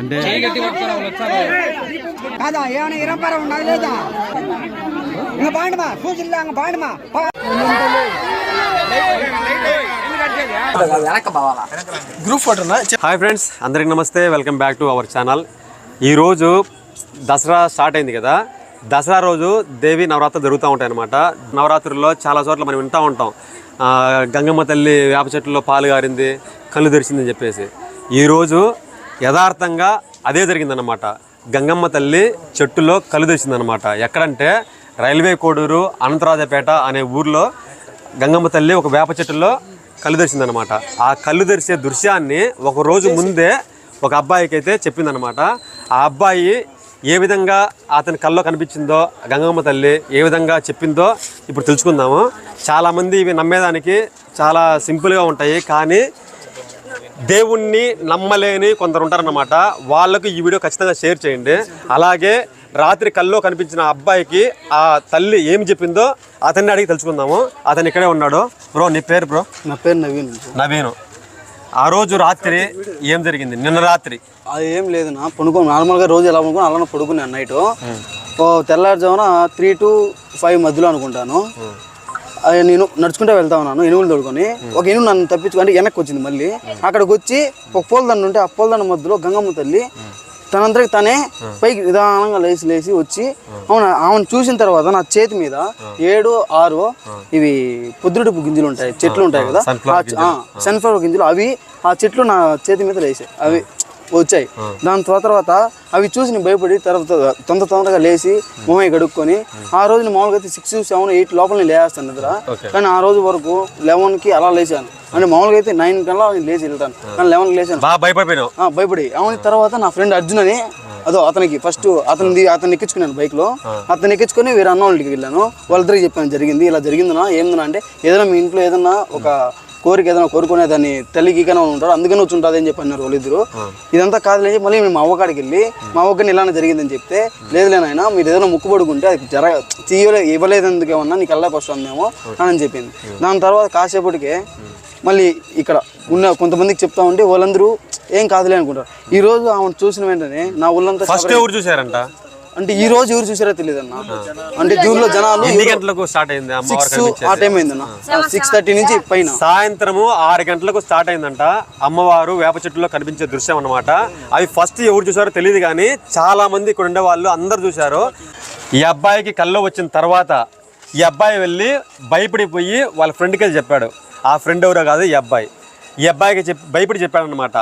అంటే కాదా ఏమైనా ఇరంపర ఉన్నది లేదా? ఇంకా పాండమా సూచిల్లా ఇంకా పాండమా గ్రూప్ ఫోటోనా హాయ్ ఫ్రెండ్స్ అందరికి నమస్తే welcome back to our channel. ఈరోజు దసరా స్టార్ట్ అయింది కదా. దసరా రోజు దేవి నవరాత్రులు జరుగుతూ ఉంటాయి అనమాట నవరాత్రుల్లో చాలా చోట్ల మనం వింటూ ఉంటాం. గంగమ్మ తల్లి వేప చెట్టులో పాలు గారింది కళ్ళు తెరిచిందని చెప్పేసి. ఈరోజు యథార్థంగా అదే జరిగిందనమాట గంగమ్మ తల్లి చెట్టులో కళ్ళు ఎక్కడంటే రైల్వే కోడూరు అనంతరాజపేట అనే ఊర్లో గంగమ్మ తల్లి ఒక వేప చెట్టులో కళ్ళు తెరిచిందనమాట ఆ కళ్ళు తెరిచే దృశ్యాన్ని ఒక రోజు ముందే ఒక అబ్బాయికి అయితే చెప్పిందనమాట ఆ అబ్బాయి ఏ విధంగా అతని కల్లో కనిపించిందో గంగమ్మ తల్లి ఏ విధంగా చెప్పిందో ఇప్పుడు తెలుసుకుందాము. చాలామంది ఇవి నమ్మేదానికి చాలా సింపుల్గా ఉంటాయి. కానీ దేవుణ్ణి నమ్మలేని కొందరు ఉంటారన్నమాట. వాళ్ళకు ఈ వీడియో ఖచ్చితంగా షేర్ చేయండి. అలాగే రాత్రి కల్లో కనిపించిన అబ్బాయికి ఆ తల్లి ఏం చెప్పిందో అతన్ని అడిగి తెలుసుకుందాము. అతను ఇక్కడే ఉన్నాడు. బ్రో నీ పేరు బ్రో? నా పేరు నవీన్. నవీను. ఆ రోజు రాత్రి ఏం జరిగింది? నిన్న రాత్రి. అది ఏం లేదు నా పడుకో నార్మల్గా రోజు ఎలా పడుకో అలానే పడుకున్నాను నైట్. తెల్లారుజామున త్రీ టు ఫైవ్ మధ్యలో అనుకుంటాను. నేను నడుచుకుంటూ వెళ్తా ఉన్నాను ఎనుగులు తోడుకొని. ఒక ఎనుగు నన్ను తప్పించుకుంటే వెనక్కి వచ్చింది మళ్ళీ. అక్కడికి వచ్చి ఒక పూలదండ ఉంటే ఆ పూలదండ మధ్యలో గంగమ్మ తల్లి తనంతరికి తనే పైకి నిదానంగా లేచి లేచి వచ్చి అవును ఆమెను చూసిన తర్వాత నా చేతి మీద ఏడు ఆరు ఇవి పొద్దుడుపు గింజలు ఉంటాయి చెట్లు ఉంటాయి కదా. సన్ఫ్లవర్ గింజలు. అవి ఆ చెట్లు నా చేతి మీద లేసాయి అవి వచ్చాయి. దాని తర్వాత తర్వాత అవి చూసి నేను భయపడి తర్వాత తొందర తొందరగా లేచి మొహం కడుక్కొని ఆ రోజు మామూలుగా అయితే సిక్స్ సెవెన్ ఎయిట్ లోపల నేను లేస్తాను నిద్ర. కానీ ఆ రోజు వరకు లెవెన్కి అలా లేచాను. అంటే మామూలుగా అయితే నైన్ కల్లా నేను లేచి వెళ్తాను. కానీ లెవెన్కి లేచాను. ఆ, భయపడి. అవున తర్వాత నా ఫ్రెండ్ అర్జున్ అని అదో అతనికి ఫస్ట్ అతనిది అతను ఎక్కించుకున్నాను బైక్లో. అతను ఎక్కించుకొని వేరే అన్న వాళ్ళకి వెళ్ళాను. వాళ్ళిద్దరికి చెప్పాను జరిగింది ఇలా జరిగిందనా ఏందన్నా అంటే ఏదైనా మీ ఇంట్లో ఏదైనా ఒక కోరిక ఏదైనా కోరుకునే దాన్ని తల్లికి కానీ ఉంటారు అందుకని వచ్చి ఉంటుంది అని చెప్పి అన్నారు వాళ్ళిద్దరు ఇదంతా కాదులే మళ్ళీ మేము మా అవ్వకాడికి వెళ్ళి మా అవ్వకని ఇలానే జరిగిందని చెప్తే లేదు లేనాయన మీరు ఏదైనా ముక్కుపడుకుంటే అది జర తీయలే ఇవ్వలేదు ఎందుకు ఏమన్నా నీకు వెళ్ళకి వస్తుందేమో అని చెప్పింది. దాని తర్వాత కాసేపటికే మళ్ళీ ఇక్కడ ఉన్న కొంతమందికి చెప్తా ఉంటే వాళ్ళందరూ ఏం కాదులే అనుకుంటారు. ఈ రోజు ఆమెను చూసిన వెంటనే నా ఒళ్ళంతా ఫస్ట్ ఎవరు చూసారంట అంటే ఈ రోజు ఎవరు చూసారో తెలియదు అన్న అంటే జూన్లో జనాలు ఎన్ని గంటలకు స్టార్ట్ అయింది? అమ్మవారు సిక్స్ ఆ టైం అయిందన్న. సిక్స్ థర్టీ నుంచి పైన. సాయంత్రము ఆరు గంటలకు స్టార్ట్ అయిందంట. అమ్మవారు వేప చెట్టులో కనిపించే దృశ్యం అన్నమాట. అవి ఫస్ట్ ఎవరు చూసారో తెలియదు కానీ చాలా మంది ఇక్కడ ఉండే వాళ్ళు అందరు చూశారు. ఈ అబ్బాయికి కల్లో వచ్చిన తర్వాత ఈ అబ్బాయి వెళ్ళి భయపడిపోయి వాళ్ళ ఫ్రెండ్కి వెళ్ళి చెప్పాడు. ఆ ఫ్రెండ్ ఎవరో కాదు ఈ అబ్బాయి. ఈ అబ్బాయికి చెప్పి భయపడి చెప్పాడు అనమాట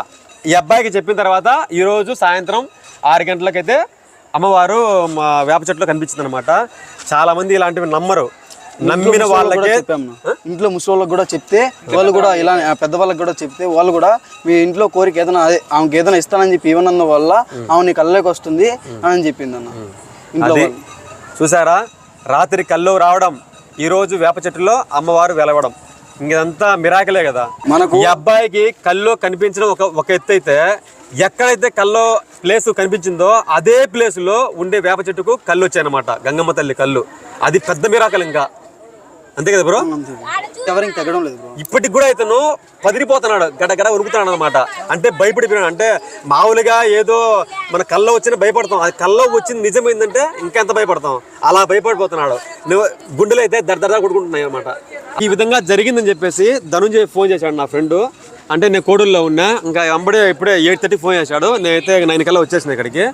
ఈ అబ్బాయికి చెప్పిన తర్వాత ఈరోజు సాయంత్రం ఆరు గంటలకైతే అమ్మవారు మా వేప చెట్టులో కనిపించింది అనమాట చాలా మంది ఇలాంటివి నమ్మరు. నమ్మిన వాళ్ళకే ఇంట్లో ముసలి కూడా చెప్తే వాళ్ళు కూడా ఇలా పెద్దవాళ్ళకి కూడా చెప్తే వాళ్ళు కూడా మీ ఇంట్లో కోరిక ఏదైనా అదే ఆమెకి ఏదైనా ఇస్తానని చెప్పి ఇవ్వనందు వల్ల ఆమె కళ్ళలోకి వస్తుంది అని చెప్పింది అన్న ఇంట్లో. చూసారా? రాత్రి కల్లో రావడం ఈ రోజు వేప చెట్టులో అమ్మవారు వెలవడం. ఇంకంతా మిరాకలే కదా. మనకు ఈ అబ్బాయికి కల్లో కనిపించడం ఒక ఒక ఎత్తు అయితే ఎక్కడైతే కల్లో ప్లేస్ కనిపించిందో అదే ప్లేస్లో ఉండే వేప చెట్టుకు కళ్ళు వచ్చాయన్నమాట. గంగమ్మ తల్లి కళ్ళు. అది పెద్ద మిరాకల్ ఇంకా. అంతే కదా బ్రో? ఎవరికి తగ్గడం లేదు ఇప్పటికి కూడా ఇతను పదిరిపోతున్నాడు గడగడ ఉరుకుతున్నాడు అనమాట అంటే భయపడిపోయినాడు. అంటే మామూలుగా ఏదో మన కల్లో వచ్చిన భయపడతాం. అది కల్లో వచ్చింది నిజమైందంటే ఇంకెంత భయపడతాం. అలా భయపడిపోతున్నాడు. నువ్వు గుండెలు అయితే దర్దరగా కొడుకుంటున్నాయి అనమాట ఈ విధంగా జరిగిందని చెప్పేసి ధనుంజయ్ ఫోన్ చేశాడు నా ఫ్రెండ్. అంటే నేను కోడూరులో ఉన్నా ఇంకా అంబడే ఇప్పుడే ఎయిట్ థర్టీ ఫోన్ చేశాడు. నేనైతే నైన్ కల్లా వచ్చేసిన ఇక్కడికి.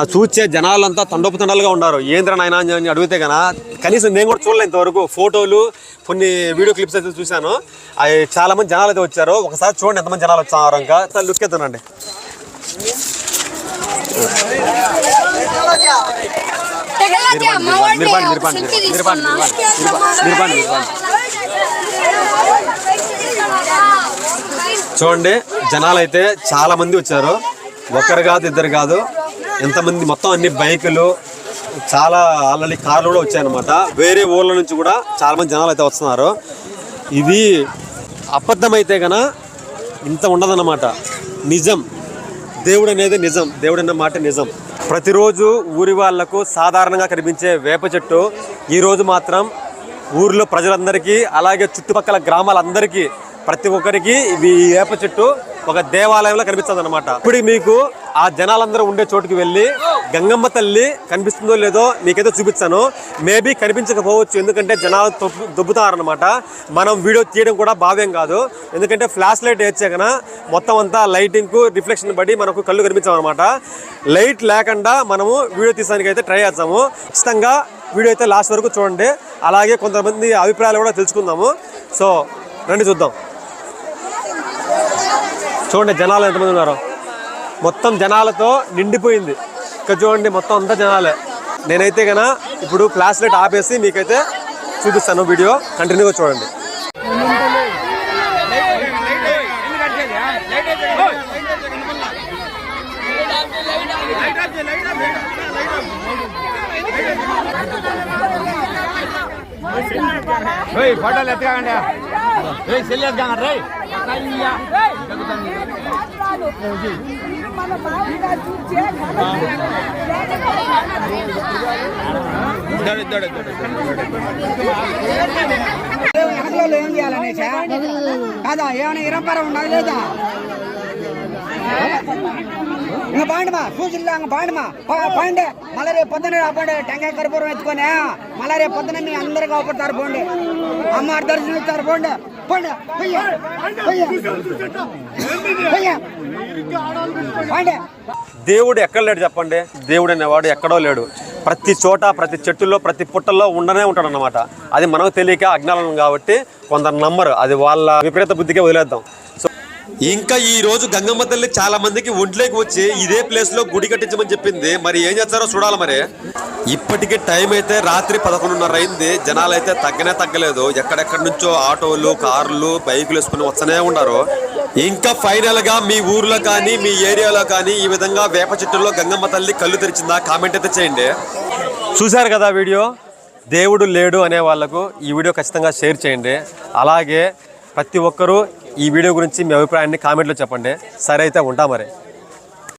ఆ చూసే జనాలంతా తండోపుతండాలుగా ఉన్నారు. ఏంద్ర నాయన? అని అడిగితే కదా కనీసం నేను కూడా చూడలేదు ఇంతవరకు. ఫోటోలు కొన్ని వీడియో క్లిప్స్ అయితే చూశాను. అవి చాలా మంది జనాలు అయితే వచ్చారు. ఒకసారి చూడండి ఎంతమంది జనాలు వచ్చారు ఇంకా. చాలా లుక్ ఎత్తానండి. చూడండి జనాలు అయితే చాలా మంది వచ్చారు. ఒకరు కాదు ఇద్దరు కాదు. ఎంతమంది మొత్తం అన్ని బైకులు చాలా ఆల్రెడీ కార్లు కూడా వచ్చాయన్నమాట. వేరే ఊర్ల నుంచి కూడా చాలా మంది జనాలు అయితే వస్తున్నారు. ఇది అబద్ధమైతే కన ఇంత ఉండదన్నమాట. నిజం. దేవుడు అనేది నిజం దేవుడు అన్న మాట నిజం. ప్రతిరోజు ఊరి వాళ్ళకు సాధారణంగా కనిపించే వేప చెట్టు ఈరోజు మాత్రం ఊర్లో ప్రజలందరికీ అలాగే చుట్టుపక్కల గ్రామాలందరికీ ప్రతి ఒక్కరికి ఈ వేప చెట్టు ఒక దేవాలయంలో కనిపిస్తుంది అనమాట ఇప్పుడు మీకు ఆ జనాలందరూ ఉండే చోటుకి వెళ్ళి గంగమ్మ తల్లి కనిపిస్తుందో లేదో మీకైతే చూపిస్తాను. మేబీ కనిపించకపోవచ్చు ఎందుకంటే జనాలు దుబ్బుతారనమాట మనం వీడియో తీయడం కూడా భావ్యం కాదు. ఎందుకంటే ఫ్లాష్ లైట్ వేసాకన మొత్తం అంతా లైటింగ్కు రిఫ్లెక్షన్ బట్టి మనకు కళ్ళు కనిపించామన్నమాట లైట్ లేకుండా మనము వీడియో తీసానికి అయితే ట్రై చేస్తాము ఖచ్చితంగా వీడియో అయితే లాస్ట్ వరకు చూడండి. అలాగే కొంతమంది అభిప్రాయాలు కూడా తెలుసుకుందాము. సో రండి చూద్దాం. చూడండి జనాలు ఎంతమంది ఉన్నారు. మొత్తం జనాలతో నిండిపోయింది ఇక్కడ చూడండి మొత్తం అంతా జనాలే నేనైతే గన ఇప్పుడు ఫ్లాష్ లైట్ ఆపేసి మీకైతే చూపిస్తాను వీడియో కంటిన్యూగా చూడండి ఫోటోలు ఎత్తకండి సెల్ ఎత్తకండి రై వెనకలో ఏం చేయాలనేసా కాదా ఏమైనా ఇరంపరం ఉన్నది లేదా? పాండమా? సూచనలు ఇంకా పాండమా? పాండే మళ్ళీ రేపు పొద్దున రాపండి టెంకాయ కర్పూరం ఎత్తుకొని మళ్ళీ రేపు పొద్దున మీ అందరికి అవపడతారు పోండి. అమ్మ దర్శనం ఇస్తారు పోండి. పోండి దేవుడు ఎక్కడ లేడు చెప్పండి? దేవుడు అనేవాడు ఎక్కడో లేడు. ప్రతి చోట ప్రతి చెట్టులో ప్రతి పుట్టల్లో ఉండనే ఉంటాడు అనమాట అది మనకు తెలియక అజ్ఞానం కాబట్టి కొందరు నమ్మరు. అది వాళ్ళ విపరీత బుద్ధికే వదిలేద్దాం. సో ఇంకా ఈ రోజు గంగమ్మ తల్లి చాలా మందికి ఒంట్లోకి వచ్చి ఇదే ప్లేస్లో గుడి కట్టించమని చెప్పింది. మరి ఏం చేస్తారో చూడాలి మరి. ఇప్పటికే టైం అయితే రాత్రి పదకొండున్నర అయింది. జనాలు అయితే తగ్గనే తగ్గలేదు. ఎక్కడెక్కడి నుంచో ఆటోలు కార్లు బైకులు వేసుకుని వస్తూనే ఉన్నారు. ఇంకా ఫైనల్గా మీ ఊర్లో కానీ మీ ఏరియాలో కానీ ఈ విధంగా వేప చెట్టుల్లో గంగమ్మ తల్లి కళ్ళు తెరిచిందా? కామెంట్ అయితే చేయండి. చూశారు కదా వీడియో? దేవుడు లేడు అనే వాళ్ళకు ఈ వీడియో ఖచ్చితంగా షేర్ చేయండి. అలాగే ప్రతి ఒక్కరూ ఈ వీడియో గురించి మీ అభిప్రాయాన్ని కామెంట్లో చెప్పండి. సరే అయితే ఉంటా మరి.